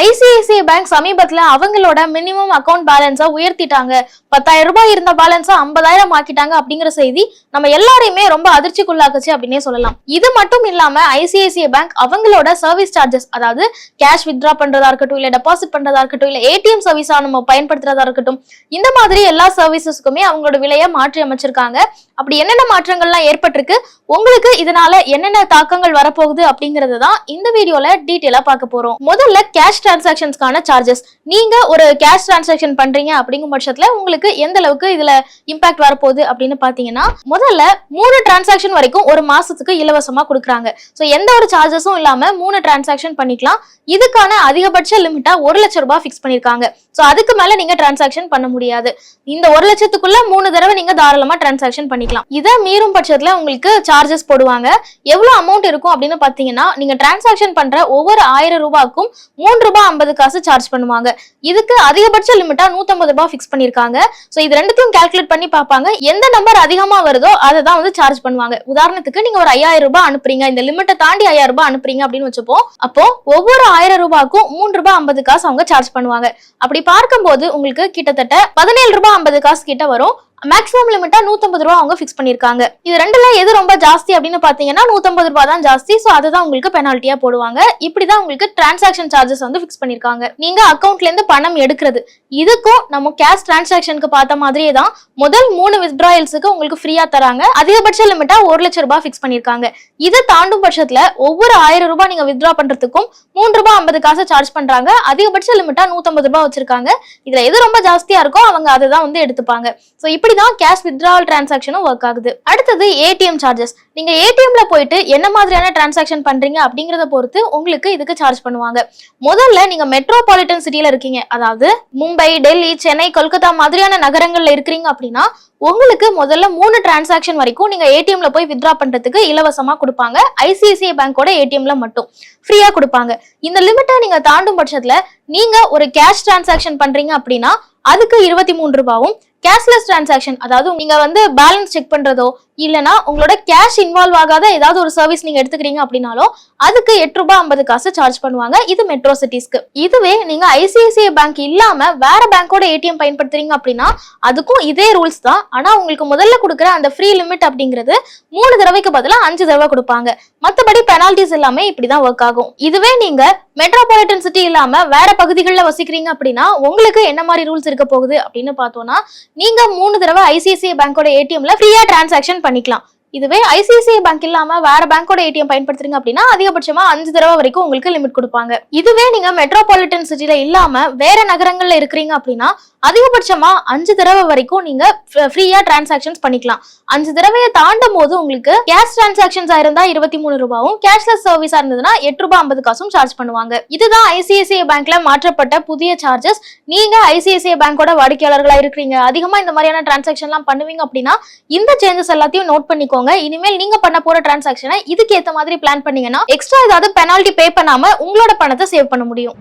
ICICI bank சமீபத்துல அவங்களோட minimum account பேலன்ஸை உயர்த்திட்டாங்க. பத்தாயிரம் ரூபாய் இருந்த பேலன்ஸை ஐம்பதாயிரம் ஆக்கிட்டாங்க அப்படிங்கிற செய்தி நம்ம எல்லாரையுமே ரொம்ப அதிர்ச்சிக்குள்ளாக்குச்சு அப்படின்னே சொல்லலாம். இது மட்டும் இல்லாம ஐசிஐசிஐ பேங்க் அவங்களோட சர்வீஸ் சார்ஜஸ் அதாவது கேஷ் வித்ரா பண்றதா இருக்கட்டும் இல்ல டெபாசிட் பண்றதா இருக்கட்டும் இல்ல ஏடிஎம் சர்வீஸா நம்ம பயன்படுத்துறதா இருக்கட்டும் இந்த மாதிரி எல்லா சர்வீசஸ்க்குமே அவங்களோட விலையை மாற்றி அமைச்சிருக்காங்க. அப்படி என்னென்ன மாற்றங்கள்லாம் ஏற்பட்டிருக்கு உங்களுக்கு இதனால என்னென்ன தாக்கங்கள் வரப்போகுது அப்படிங்கறது தான் இந்த வீடியோல டீட்டெயிலா பார்க்க போறோம். முதல்ல கேஷ் டிரான்சாக்ஷன்ஸ்க்கான சார்ஜஸ் நீங்க ஒரு கேஷ் டிரான்சாக்ஷன் பண்றீங்க அப்படிங்கும் பட்சத்துல உங்களுக்கு எந்த அளவுக்கு இதுல இம்பாக்ட் வரப்போகுது அப்படின்னு பாத்தீங்கன்னா முதல்ல மூணு டிரான்சாக்ஷன் வரைக்கும் ஒரு மாசத்துக்கு இலவசமா கொடுக்குறாங்க. ஸோ எந்த ஒரு சார்ஜஸும் இல்லாம மூணு டிரான்சாக்ஷன் பண்ணிக்கலாம். இதுக்கான அதிகபட்ச லிமிட்டா ஒரு லட்சம் ரூபாய் ஃபிக்ஸ் பண்ணிருக்காங்க. ஸோ அதுக்கு மேல நீங்க டிரான்சாக்ஷன் பண்ண முடியாது. இந்த ஒரு லட்சத்துக்குள்ள மூணு தடவை நீங்க தாராளமா டிரான்சாக்ஷன் பண்ணிக்கலாம். இதை மீறும் பட்சத்துல உங்களுக்கு சார்ஜஸ் போடுவாங்க. எவ்வளவு அமௌண்ட் இருக்கும் அப்படின்னு பாத்தீங்கன்னா நீங்க டிரான்சாக்ஷன் பண்ற ஒவ்வொரு ஆயிரம் ரூபாய்க்கும் மூன்று ரூபாய் ஐம்பது காசு சார்ஜ் பண்ணுவாங்க. இதுக்கு அதிகபட்ச லிமிட்டா நூத்தம்பது ரூபாய் ஃபிக்ஸ் பண்ணிருக்காங்க ஸோ இது ரெண்டுத்தையும் கால்குலேட் பண்ணி பார்ப்பாங்க. எந்த நம்பர் அதிகமா வருதோ அதை தான் வந்து சார்ஜ் பண்ணுவாங்க. உதாரணத்துக்கு நீங்க ஒரு ஐயாயிரம் ரூபாய் அனுப்புறீங்க. இந்த லிமிட்டை தாண்டி ஐயாயிரம் ரூபாய் அனுப்புறீங்க அப்படின்னு வச்சுப்போம். அப்போ ஒவ்வொரு ஆயிரம் ரூபாய்க்கும் மூன்று ரூபாய் ஐம்பது காசு அவங்க சார்ஜ் பண்ணுவாங்க. அப்படி பார்க்கும்போது உங்களுக்கு கிட்டத்தட்ட பதினேழு ரூபாய் ஐம்பது காசு கிட்ட வரும். மேக்ஸிமம் லிமிட்டா நூத்தம்பது ரூபா அவங்க ஃபிக்ஸ் பண்ணிருக்காங்க. இது ரெண்டுல எது ரொம்ப ஜாஸ்தி அப்படின்னு பாத்தீங்கன்னா நூத்தம்பது ரூபா தான் ஜாஸ்தி. சோ அதுதான் உங்களுக்கு பெனால்ட்டியா போடுவாங்க. இப்படிதான் உங்களுக்கு டிரான்சாக்ஷன் சார்ஜஸ் வந்து ஃபிக்ஸ் பண்ணிருக்காங்க. நீங்க அக்கௌண்ட்ல இருந்து பணம் எடுக்கிறது. இதுக்கும் நம்ம கேஷ் டிரான்சாக்ஷனுக்கு பார்த்த மாதிரியே தான் முதல் மூணு வித்ட்ராயல்ஸுக்கு உங்களுக்கு ஃப்ரீயா தராங்க. அதிகபட்ச லிமிட்டா ஒரு லட்சம் ரூபாய் ஃபிக்ஸ் பண்ணிருக்காங்க. இதை தாண்டும் பட்சத்துல ஒவ்வொரு ஆயிரம் ரூபாய் நீங்க வித்ட்ரா பண்றதுக்கும் மூன்று ரூபாய் ஐம்பது காசு சார்ஜ் பண்றாங்க. அதிகபட்ச லிமிட்டா நூத்தம்பது ரூபாய் வச்சிருக்காங்க. இதுல எது ரொம்ப ஜாஸ்தியா இருக்கோ அவங்க அதை தான் வந்து எடுத்துப்பாங்க. ஸோ இப்படி தான் கேஷ் வித்ராவல் டிரான்சாக்ஷனும் ஒர்க் ஆகுது. அடுத்தது ஏடிஎம் சார்ஜஸ் நீங்க ஏடிஎம்ல போயிட்டு என்ன மாதிரியான டிரான்சாக்ஷன் பண்றீங்க அப்படிங்கறத பொறுத்து உங்களுக்கு இதுக்கு சார்ஜ் பண்ணுவாங்க. முதல்ல நீங்க மெட்ரோபாலிட்டன் சிட்டியில இருக்கீங்க. அதாவது மும்பை டெல்லி சென்னை கொல்கத்தா மாதிரியான நகரங்கள்ல இருக்கிறீங்க அப்படின்னா உங்களுக்கு முதல்ல மூணு டிரான்சாக்ஷன் வரைக்கும் நீங்க ஏடிஎம்ல போய் வித்ட்ரா பண்றதுக்கு இலவசமா கொடுப்பாங்க. ஐசிஐசிஐ பேங்கோட ஏடிஎம்ல மட்டும். ஃப்ரீயா கொடுப்பாங்க. இந்த லிமிட்டை நீங்க தாண்டும் பட்சத்துல நீங்க ஒரு கேஷ் டிரான்சாக்ஷன் பண்றீங்க அப்படின்னா அதுக்கு இருபத்தி மூணு ரூபாவும் கேஷ்லெஸ் டிரான்சாக்ஷன் அதாவது நீங்க வந்து பேலன்ஸ் செக் பண்றதோ இல்லனா உங்களோட கேஷ் இன்வால்வ் ஆகாத ஏதாவது ஒரு சர்வீஸ் நீங்க எடுத்துக்கிறீங்க அப்படின்னாலும் அதுக்கு எட்டு ரூபாய் ஐம்பது காசு சார்ஜ் பண்ணுவாங்க. இது மெட்ரோ சிட்டிஸ்க்கு இதுவே நீங்க ஐசிஐசிஐ பேங்க் இல்லாம வேற பேங்கோட ஏடிஎம் பயன்படுத்துறீங்க அப்படின்னா அதுக்கும் இதே ரூல்ஸ் தான். ஆனா உங்களுக்கு முதல்ல கொடுக்குற அந்த ஃப்ரீ லிமிட் அப்படிங்கிறது மூணு தடவைக்கு பதிலா அஞ்சு தடவை கொடுப்பாங்க. மத்தபடி பெனால்டிஸ் எல்லாமே இப்படிதான் ஒர்க் ஆகும். இதுவே நீங்க மெட்ரோபாலிட்டன் சிட்டி இல்லாம வேற பகுதிகளில் வசிக்கிறீங்க அப்படின்னா உங்களுக்கு என்ன மாதிரி ரூல்ஸ் இருக்க போகுது அப்படின்னு பார்த்தோம்னா நீங்க மூணு தடவை ஐசிஐசிஐ பேங்கோட ஏடிஎம்ல ஃப்ரீயா டிரான்சாக்ஷன் பண்ணிக்கலாம். இதுவே ஐசிஐசிஐ பேங்க் இல்லாம வேற பேங்கோட ஏடிஎம் பயன்படுத்துறீங்க அப்படின்னா அதிகபட்சமா அஞ்சு தடவை வரைக்கும் உங்களுக்கு லிமிட் கொடுப்பாங்க. இதுவே நீங்க மெட்ரோபாலிட்டன் சிட்டில இல்லாம வேற நகரங்கள்ல இருக்கிறீங்க அப்படின்னா அதிகபட்சமா அஞ்சு தடவை வரைக்கும் நீங்க ஃப்ரீயா டிரான்சாக்ஷன்ஸ் பண்ணிக்கலாம். அஞ்சு தடவையை தாண்டும் போது உங்களுக்கு கேஷ் டிரான்சாக்ஷன்ஸா இருந்தா இருபத்தி மூணு ரூபாயும் கேஷ்லெஸ் சர்வீஸா இருந்ததுன்னா எட்டு ரூபாய் ஐம்பது காசும் சார்ஜ் பண்ணுவாங்க. இதுதான் ஐசிஐசிஐ பேங்க்ல மாற்றப்பட்ட புதிய சார்ஜஸ் நீங்க ஐசிஐசிஐ பேங்கோட வாடிக்கையாளர்களா இருக்கிறீங்க. அதிகமா இந்த மாதிரியான டிரான்சாக்ஷன்லாம் பண்ணுவீங்க அப்படின்னா இந்த சேஞ்சஸ் எல்லாத்தையும் நோட் பண்ணிக்கோங்க. இனிமேல் நீங்க பண்ண போற டிரான்சாக்ஷனை இதுக்கு ஏத்த மாதிரி பிளான் பண்ணீங்கன்னா எக்ஸ்ட்ரா ஏதாவது பெனால்ட்டி பே பண்ணாம உங்களோட பணத்தை சேவ் பண்ண முடியும்.